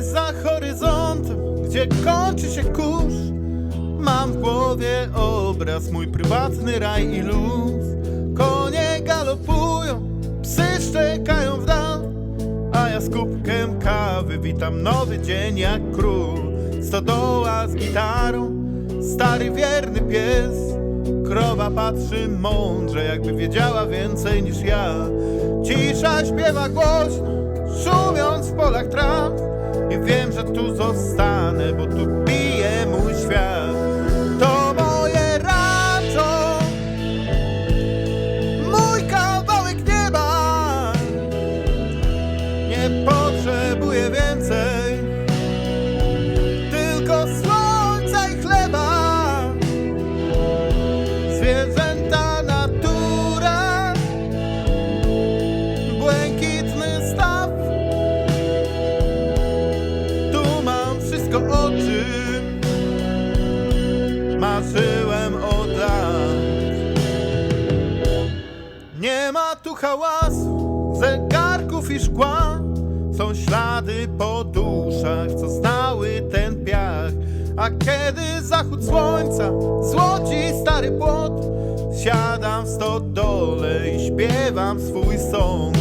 za horyzontem, gdzie kończy się kurz Mam w głowie obraz, mój prywatny raj i luz. Konie galopują, psy szczekają w dal A ja z kubkiem kawy witam nowy dzień jak król. Stodoła z gitarą, stary wierny pies. Krowa patrzy mądrze, jakby wiedziała więcej niż ja. Cisza śpiewa głośno, szumiąc w polach traw I wiem, że tu zostanę, bo tu bije mój świat. To moje rancho Mój kawałek nieba. Nie potrzebuję więcej Marzyłem od lat. Nie ma tu hałasu, zegarków i szkła. Są ślady po duszach, co znały ten piach. A kiedy zachód słońca złoci stary płot Siadam w stodole i śpiewam swój song